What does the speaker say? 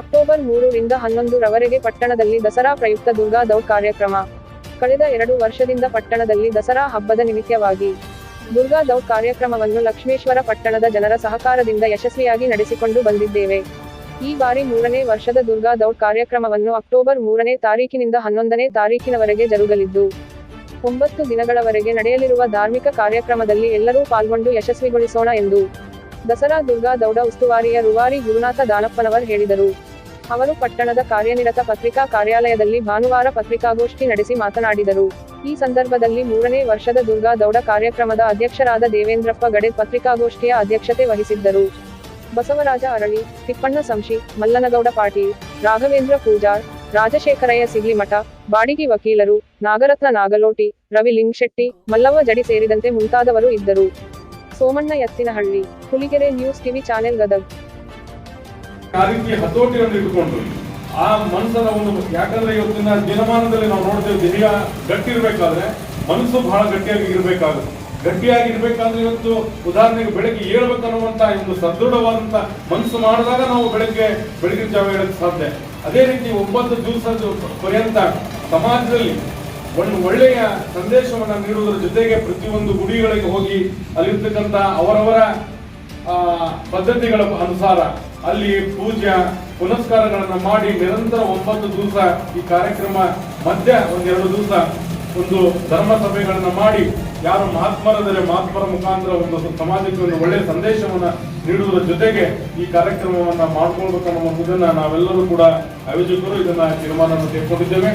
October ಮೂರರಿಂದ ಹನ್ನೊಂದು ರವರೆಗೆ ಪಟ್ಟಣದಲ್ಲಿ ದಸರಾ ಪ್ರಯುಕ್ತ ದುರ್ಗಾ ದೌಡ್ ಕಾರ್ಯಕ್ರಮ. ಕಳೆದ ಎರಡು ವರ್ಷದಿಂದ ಪಟ್ಟಣದಲ್ಲಿ ದಸರಾ ಹಬ್ಬದ ನಿಮಿತ್ತವಾಗಿ ದುರ್ಗಾ ದೌಡ್ ಕಾರ್ಯಕ್ರಮವನ್ನು ಲಕ್ಷ್ಮೇಶ್ವರ ಪಟ್ಟಣದ ಜನರ ಸಹಕಾರದಿಂದ ಯಶಸ್ವಿಯಾಗಿ ನಡೆಸಿಕೊಂಡು ಬಂದಿದ್ದೇವೆ. ಈ ಬಾರಿ ಮೂರನೇ ವರ್ಷದ ದುರ್ಗಾ ದೌಡ್ ಕಾರ್ಯಕ್ರಮವನ್ನು ಅಕ್ಟೋಬರ್ ಮೂರನೇ ತಾರೀಕಿನಿಂದ ಹನ್ನೊಂದನೇ ತಾರೀಕಿನವರೆಗೆ ಜರುಗಲಿದ್ದು ಒಂಬತ್ತು ದಿನಗಳವರೆಗೆ ನಡೆಯಲಿರುವ ಧಾರ್ಮಿಕ ಕಾರ್ಯಕ್ರಮದಲ್ಲಿ ಎಲ್ಲರೂ ಪಾಲ್ಗೊಂಡು ಯಶಸ್ವಿಗೊಳಿಸೋಣ ಎಂದು ದಸರಾ ದುರ್ಗಾ ದೌಡ ಉಸ್ತುವಾರಿಯ ರೂವಾರಿ ಗುರುನಾಥ ದಾನಪ್ಪನವರ್ ಹೇಳಿದರು. ಅವರು ಪಟ್ಟಣದ ಕಾರ್ಯನಿರತ ಪತ್ರಿಕಾ ಕಾರ್ಯಾಲಯದಲ್ಲಿ ಭಾನುವಾರ ಪತ್ರಿಕಾಗೋಷ್ಠಿ ನಡೆಸಿ ಮಾತನಾಡಿದರು. ಈ ಸಂದರ್ಭದಲ್ಲಿ ಮೂರನೇ ವರ್ಷದ ದುರ್ಗಾ ದೌಡ ಕಾರ್ಯಕ್ರಮದ ಅಧ್ಯಕ್ಷರಾದ ದೇವೇಂದ್ರಪ್ಪ ಗಡೆ ಪತ್ರಿಕಾಗೋಷ್ಠಿಯ ಅಧ್ಯಕ್ಷತೆ ವಹಿಸಿದ್ದರು. ಬಸವರಾಜ ಅರಳಿ, ತಿಪ್ಪಣ್ಣ ಸಂಶಿ, ಮಲ್ಲನಗೌಡ ಪಾಟೀಲ್, ರಾಘವೇಂದ್ರ ಪೂಜಾರ್ ರಾಜಶೇಖರಯ್ಯ ಸಿಗ್ಲಿಮಠ ಬಾಡಿಗೆ ವಕೀಲರು, ನಾಗರತ್ನ ನಾಗಲೋಟಿ, ರವಿ ಲಿಂಗಶೆಟ್ಟಿ, ಮಲ್ಲವ್ವ ಜಡಿ ಸೇರಿದಂತೆ ಮುಂತಾದವರು ಇದ್ದರು. Somanna Ettinahalli, Huligere news TV channel Gadag. ಆ ಮನಸ್ಸನ್ನ ಒಂದು ಯಾಕಂದ್ರೆ ಇವತ್ತಿನ ದಿನಮಾನದಲ್ಲಿ ನಾವು ನೋಡ್ತೇವೆ ದೇಹ ಗಟ್ಟಿ ಇರ್ಬೇಕಾದ್ರೆ ಮನಸ್ಸು ಬಹಳ ಗಟ್ಟಿಯಾಗಿ ಇರ್ಬೇಕಾಗುತ್ತೆ. ಗಟ್ಟಿಯಾಗಿ ಇರ್ಬೇಕಾದ್ರೆ ಇವತ್ತು ಉದಾಹರಣೆಗೆ ಬೆಳಗ್ಗೆ ಏಳ್ಬೇಕನ್ನುವಂತ ಒಂದು ಸದೃಢವಾದಂತ ಮನಸ್ಸು ಮಾಡಿದಾಗ ನಾವು ಬೆಳಗ್ಗೆ ಬೆಳಗಿನ ಜಾವ ಹೇಳಕ್ ಸಾಧ್ಯ. ಅದೇ ರೀತಿ ಒಂಬತ್ತು ದಿವಸದ ಪರ್ಯಂತ ಸಮಾಜದಲ್ಲಿ ಒಂದು ಒಳ್ಳೆಯ ಸಂದೇಶವನ್ನು ನೀಡುವುದರ ಜೊತೆಗೆ ಪ್ರತಿಯೊಂದು ಗುಡಿಗಳಿಗೆ ಹೋಗಿ ಅಲ್ಲಿರ್ತಕ್ಕಂಥ ಅವರವರ ಪದ್ಧತಿಗಳ ಅನುಸಾರ ಅಲ್ಲಿ ಪೂಜೆ, ಪುನಸ್ಕಾರಗಳನ್ನು ಮಾಡಿ ನಿರಂತರ ಒಂಬತ್ತು ದಿವಸ ಈ ಕಾರ್ಯಕ್ರಮ ಮಧ್ಯ ಒಂದೆರಡು ದಿವಸ ಒಂದು ಧರ್ಮ ಸಭೆಗಳನ್ನು ಮಾಡಿ ಯಾರು ಮಹಾತ್ಮರದಲ್ಲಿ ಮಹಾತ್ಮರ ಮುಖಾಂತರ ಒಂದು ಸಮಾಜಕ್ಕೆ ಒಂದು ಒಳ್ಳೆಯ ಸಂದೇಶವನ್ನ ನೀಡುವುದರ ಜೊತೆಗೆ ಈ ಕಾರ್ಯಕ್ರಮವನ್ನ ಮಾಡ್ಕೊಳ್ಬೇಕನ್ನುವಂಥದ್ದನ್ನ ನಾವೆಲ್ಲರೂ ಕೂಡ ಆಯೋಜಕರು ಇದನ್ನ ತೀರ್ಮಾನವನ್ನು ತೆಗೆದುಕೊಂಡಿದ್ದೇವೆ.